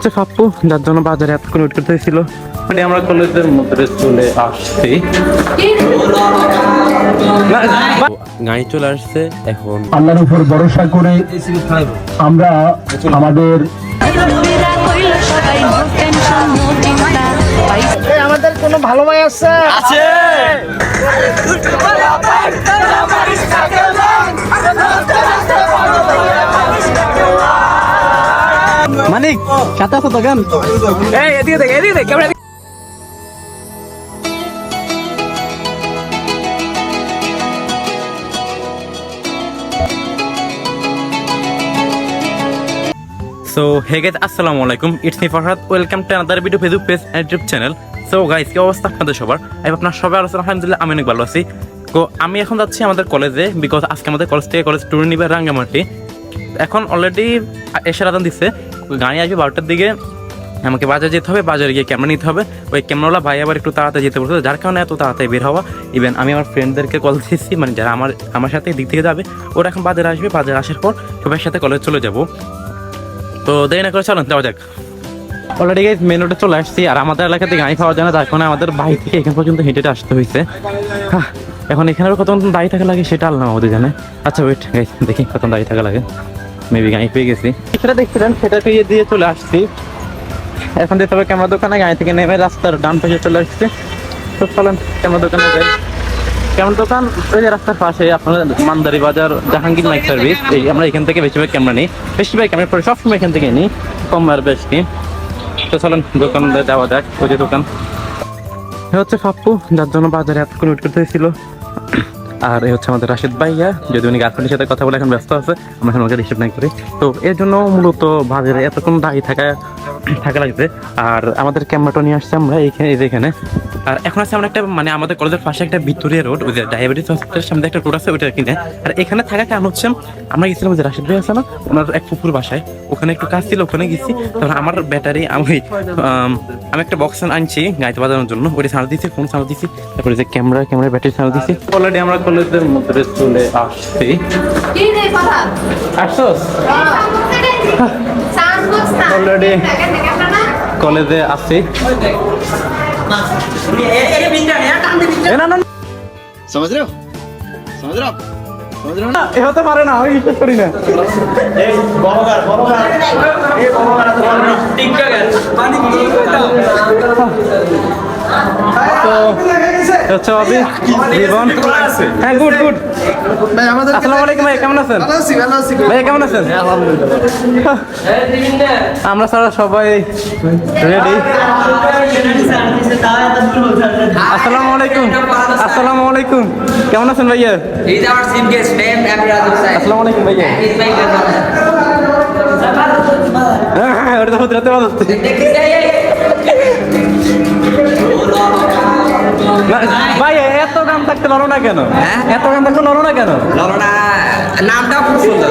হচ্ছে পাপ্পু যার জন্য বাজারে এতক্ষণ করতে হয়েছিল। মানে আমরা কলেজের মধ্যে চলে আসছি। গাড়ি চলে আসছে এখন আল্লাহর উপর ভরসা করে আমরা আমাদের আমাদের কোনো ভালো ভাই আছে। মানিক সাথে আছো তো গান এই এদিকে দেখ এদিকে দেখ ক্যামেরা সো হে গাইজ আসসালামু আলাইকুম it's me Farhad welcome to another video Facebook page and YouTube channel so guys কি অবস্থা আপনাদের সবার? আমি আপনার সবাই আলোচনা আলহামদুলিল্লাহ আমি অনেক ভালো আছি। তো আমি এখন যাচ্ছি আমাদের কলেজে বিকজ আজকে আমাদের কলেজ থেকে কলেজ ট্যুর নিবে রাঙ্গামাটি। এখন অলরেডি এসে রাতান দিচ্ছে গাড়ি আসবে বারোটার দিকে আমাকে বাজারে যেতে হবে বাজারে গিয়ে ক্যামেরা নিতে হবে। ওই ক্যামেরাওয়ালা ভাই আবার একটু তাড়াতাড়ি যেতে বলছে যার কারণে এত তাড়াতাড়ি বের হওয়া। ইভেন আমি আমার ফ্রেন্ডদেরকে কল দিয়েছি মানে যারা আমার আমার সাথে দিক থেকে যাবে ওরা এখন বাজারে আসবে। বাজারে আসার পর সবার সাথে কলেজ চলে যাব। তো দেরি না করে চলেন যাওয়া যাক। অলরেডি গাইজ মেন রোডে চলে আসছি আর আমাদের এলাকাতে গাড়ি পাওয়া যায় না যার কারণে আমাদের বাড়ি থেকে এখান পর্যন্ত হেঁটে আসতে হয়েছে। হ্যাঁ, এখন এখানে আবার কত দাঁড়িয়ে থাকা লাগে সেটা আল্লাহ আমাদের জানে। আচ্ছা ওয়েট গাইজ দেখি কত দাঁড়িয়ে থাকা লাগে। মেবি গাড়ি পেয়ে গেছি। সেটা দেখছিলেন সেটা পেয়ে দিয়ে চলে আসছি। এখন যেতে হবে ক্যামেরা দোকানে গাড়ি থেকে নেমে রাস্তার ডান পাশে চলে আসছি। তো চলেন ক্যামেরা দোকানে যাই। ক্যামেরা দোকান ওই যে রাস্তার পাশে আপনার মান্দারি বাজার জাহাঙ্গীর মাইক সার্ভিস। এই আমরা এখান থেকে বেশিরভাগ ক্যামেরা নিই। বেশিরভাগ ক্যামেরা পরে সবসময় এখান থেকে নিই। কম আর বেশি। তো চলেন দোকান যাওয়া যাক ওই যে দোকান। হচ্ছে পাপ্পু যার জন্য বাজারে এতক্ষণ ওয়েট করতে হয়েছিল আর এ হচ্ছে আমাদের রাশিদ ভাইয়া। যদি উনি গার্লফ্রেন্ডের সাথে কথা বলে এখন ব্যস্ত আছে, আমরা এখন ওকে রিসিভ নাই করি। তো এর জন্য মূলত বাজারে এতক্ষণ দাঁড়িয়ে থাকা থাকা লাগছে। আর আমাদের ক্যামেরাটা নিয়ে আসছে আমরা এইখানে এই যে এখানে। আর এখন আছে আমরা একটা মানে আমাদের কলেজের পাশে একটা ভিক্টোরিয়া রোড ওই যে ডায়াবেটিস হসপিটালের সামনে একটা রোড আছে ওইটা কিনে। আর এখানে থাকা কারণ হচ্ছে আমরা গেছিলাম যে রাশিদ ভাই আছে না ওনার এক পুকুর বাসায়। ওখানে একটু কাজ ছিল ওখানে গেছি। তারপর আমার ব্যাটারি আমি আম, আমি একটা বক্স আনছি গাড়িতে বাজানোর জন্য। ওইটা সারা দিয়েছি ফোন সারা দিয়েছি তারপরে যে ক্যামেরা ক্যামেরা ব্যাটারি সারা দিয়েছি অলরেডি আমরা কলেজের মধ্যে চলে আসছি। আসছোস? দেখেন না কলেজে আসছি এ না না না, समझ रहे हो समझ रहे हो आप समझ रहे हो ना এ হতে পারে না আমি বিশ্বাস করি না তো অবি জীবন হ্যাঁ গুড গুড। भाई আমাদের আসসালামু আলাইকুম ভাই কেমন আছেন? ভালো আছি ভালো আছি। ভাই কেমন আছেন? আমরা সারা সবাই রেডি আসসালামু আলাইকুম। আসসালামু আলাইকুম। কেমন আছেন ভাইয়া. আসসালামু আলাইকুম ভাইয়া. হ্যাঁ ওটা তো হতে ভাই এত গান থাকতে লড়ো না কেন? এত গান থাকতে লড়ো না কেন? লরনা নামটা খুব সুন্দর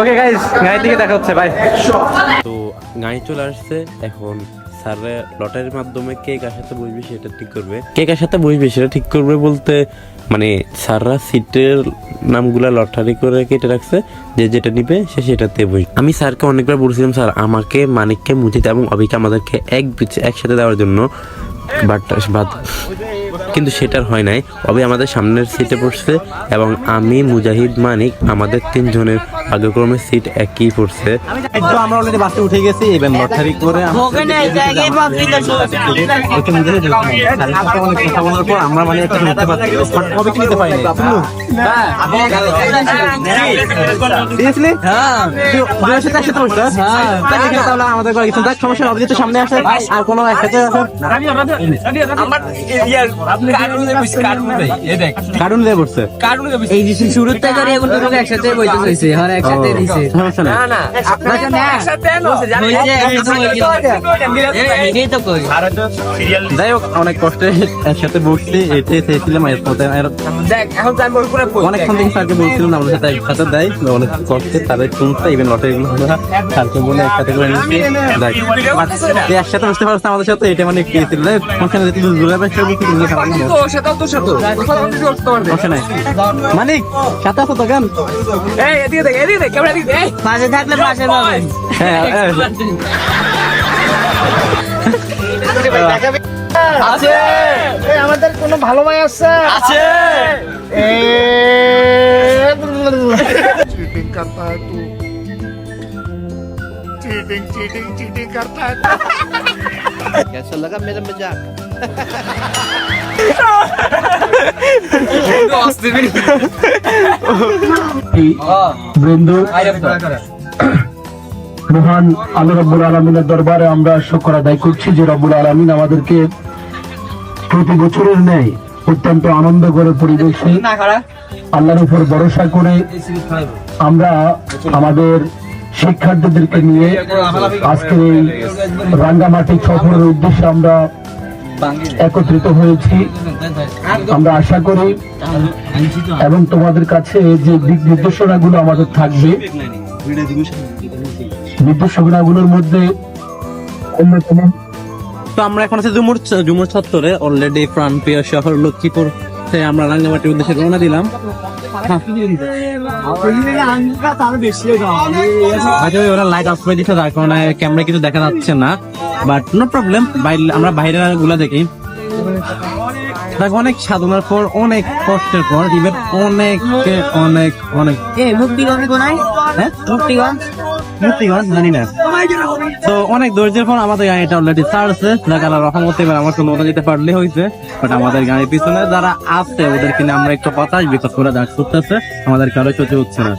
ওকে গাইস গাই থেকে দেখা হচ্ছে ভাই তো গাড়ি চলে আসছে এখন স্যাররা লটারির মাধ্যমে কে কার সাথে বসবে সেটা ঠিক করবে। কে কার সাথে বসবে সেটা ঠিক করবে বলতে মানে স্যাররা সিটের নামগুলা লটারি করে কেটে রাখছে, যে যেটা নিবে সে সেটাতে বসবে। আমি স্যারকে অনেকবার বলছিলাম, স্যার, আমাকে, মানিককে মুজিদ এবং অবিকে আমাদেরকে এক একসাথে দেওয়ার জন্য বাট, বাট- কিন্তু সেটার হয় নাই। অবে আমাদের সামনের সিটে বসছে এবং আমি, মুজাহিদ, মানিক আমাদের তিনজনের আগ্রক্রমে সিট একই পড়ছে। আমরা অলরেডি বাসে উঠে গেছি এবার লটারি করে কথা বলার পর আমরা মানে একটা নিতে পারছি কবে পারিনি সিরিয়াসলি হ্যাঁ হ্যাঁ তাহলে আমাদের কিছু সমস্যা হবে সামনে আসে। আর কোনো একসাথে কার্টুন দিয়ে বসছে এই যে শুরু থেকে এখন একসাথে বইতে হইছে একসাথে দিছে। সমস্যা নেই। না আপনাকে না একসাথে নো হইছে তো কই যাই হোক অনেক কষ্টে একসাথে বসছি এতে চেয়েছিলাম এর মধ্যে দেখ এখন তো আমি বল করে অনেকক্ষণ থেকে স্যারকে বলছিলাম আমাদের সাথে একসাথে দেয় অনেক কষ্টে তাদের শুনতে ইভেন আমরা স্যারকে বলে একসাথে করে নিচ্ছি। দেখ, একসাথে বসতে পারছে আমাদের সাথে এটা মানে কি ছিল? সমস্যা তুই সব কিছু আছো তো কেন পাশে থাকলে পাশে পাবেন হ্যাঁ আমাদের কোনো ভালো ভাই আছে আছে चीटिंग करता है तू चीटिंग चीटिंग चीटिंग करता है कैसा लगा मेरा मजाक মহান আল্লাহ রব্বুল আলমিনের দরবারে আমরা শুকর আদায় করছি যে রব্বুল আলমিন আমাদেরকে প্রতি বছরের ন্যায় অত্যন্ত আনন্দ করে পরিবেশে আল্লাহর উপর ভরসা করে আমরা আমাদের শিক্ষার্থীদেরকে নিয়ে আজকে এই রাঙ্গামাটি সফরের উদ্দেশ্যে আমরা একত্রিত হয়েছি। আমরা আশা করি এবং তোমাদের কাছে যে দিক নির্দেশনাগুলো আমাদের থাকবে, নির্দেশনাগুলোর মধ্যে অন্যতম। তো আমরা এখন আছি জুমুর জুমুর চত্বরে অলরেডি প্রাণপ্রিয় শহর লক্ষ্মীপুর। আমরা রাঙ্গামাটির উদ্দেশ্যে রওনা দিলাম। ওরা লাইট অফ করে দিচ্ছে তার কারণে ক্যামেরা কিছু দেখা যাচ্ছে না। বাট নো প্রবলেম আমরা বাইরেরগুলা দেখি। দেখো অনেক সাধনার পর অনেক কষ্টের পর ইভেন অনেক অনেক অনেক মুক্তিগঞ্জ কোনায়? হ্যাঁ? মুক্তিগঞ্জ? তো অনেক আমাদের গাড়িটা অলরেডি আমার যেতে পারলে হয়েছে। বাট আমাদের গাড়ির পিছনে যারা আছে, ওদেরকে আমরা একটু কথা বিকাশ করে দাঁড় করতেছে। আমাদের কারও চোখে হচ্ছে না।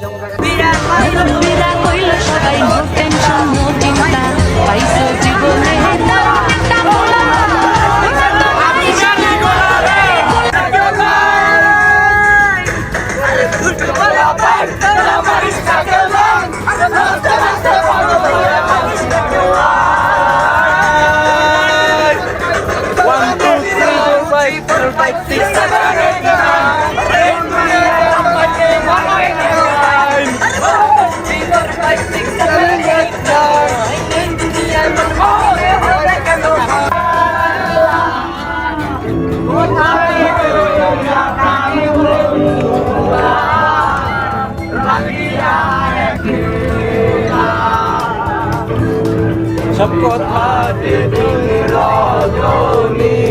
সব কথাতে তুমি রজনী